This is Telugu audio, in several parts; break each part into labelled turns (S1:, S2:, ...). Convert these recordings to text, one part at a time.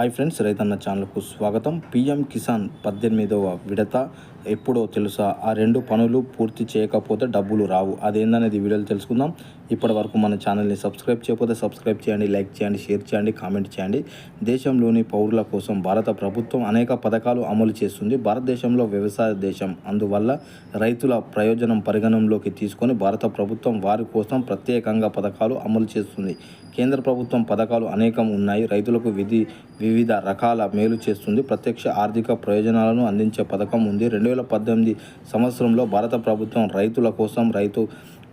S1: హాయ్ ఫ్రెండ్స్ రైతన్న ఛానల్కు స్వాగతం. పిఎం కిసాన్ పద్దెనిమిదవ విడత ఎప్పుడో తెలుసా ఆ రెండు పనులు పూర్తి చేయకపోతే డబ్బులు రావు. అదేందనేది వీడియోలు తెలుసుకుందాం. ఇప్పటి వరకు మన ఛానల్ని సబ్స్క్రైబ్ చేయకపోతే సబ్స్క్రైబ్ చేయండి లైక్ చేయండి షేర్ చేయండి కామెంట్ చేయండి. దేశంలోని పౌరుల కోసం భారత ప్రభుత్వం అనేక పథకాలు అమలు చేస్తుంది. భారతదేశంలో వ్యవసాయ దేశం. అందువల్ల రైతుల ప్రయోజనం పరిగణంలోకి తీసుకొని భారత ప్రభుత్వం వారి కోసం ప్రత్యేకంగా పథకాలు అమలు చేస్తుంది. కేంద్ర ప్రభుత్వం పథకాలు అనేకం ఉన్నాయి. రైతులకు విధి వివిధ రకాల మేలు చేస్తుంది. ప్రత్యక్ష ఆర్థిక ప్రయోజనాలను అందించే పథకం ఉంది. రెండు వేల పద్దెనిమిది సంవత్సరంలో భారత ప్రభుత్వం రైతుల కోసం రైతు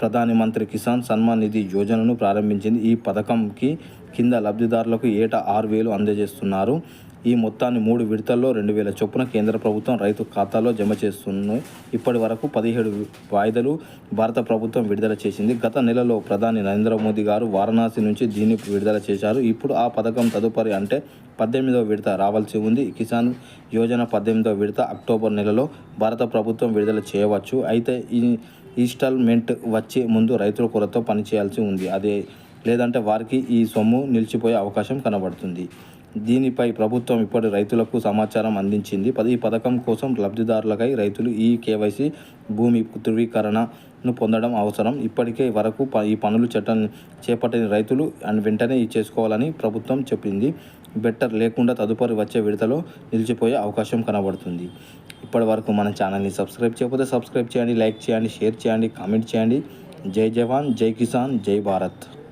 S1: ప్రధాని మంత్రి కిసాన్ సన్మాన్ నిధి యోజనను ప్రారంభించింది. ఈ పథకంకి కింద లబ్ధిదారులకు ఏటా ఆరు వేలు అందజేస్తున్నారు. ఈ మొత్తాన్ని మూడు విడతల్లో రెండు వేల చొప్పున కేంద్ర ప్రభుత్వం రైతు ఖాతాలో జమ చేస్తున్నాయి. ఇప్పటి వరకు పదిహేడు వాయిదాలు భారత ప్రభుత్వం విడుదల చేసింది. గత నెలలో ప్రధాని నరేంద్ర మోదీ గారు వారణాసి నుంచి దీన్ని విడుదల చేశారు. ఇప్పుడు ఆ పథకం తదుపరి అంటే పద్దెనిమిదవ విడత రావాల్సి ఉంది. కిసాన్ యోజన పద్దెనిమిదవ విడత అక్టోబర్ నెలలో భారత ప్రభుత్వం విడుదల చేయవచ్చు. అయితే ఈ ఇన్స్టాల్మెంట్ వచ్చే ముందు రైతుల కొరతో పనిచేయాల్సి ఉంది. అదే లేదంటే వారికి ఈ సొమ్ము నిలిచిపోయే అవకాశం కనబడుతుంది. దీనిపై ప్రభుత్వం ఇప్పటి రైతులకు సమాచారం అందించింది. ఈ పథకం కోసం లబ్ధిదారులకై రైతులు ఈ కేవైసీ భూమి ధృవీకరణను పొందడం అవసరం. ఇప్పటికే వరకు ప- ఈ పనులు చట్టం చేపట్టిన రైతులు అండ్ వెంటనే చేసుకోవాలని ప్రభుత్వం చెప్పింది. బెటర్ లేకుండా తదుపరి వచ్చే విడతలో నిలిచిపోయే అవకాశం కనబడుతుంది. ఇప్పటి వరకు మన ఛానల్ని సబ్స్క్రైబ్ చేయకపోతే సబ్స్క్రైబ్ చేయండి లైక్ చేయండి షేర్ చేయండి కామెంట్ చేయండి. జై జవాన్ జై కిసాన్ జై భారత్.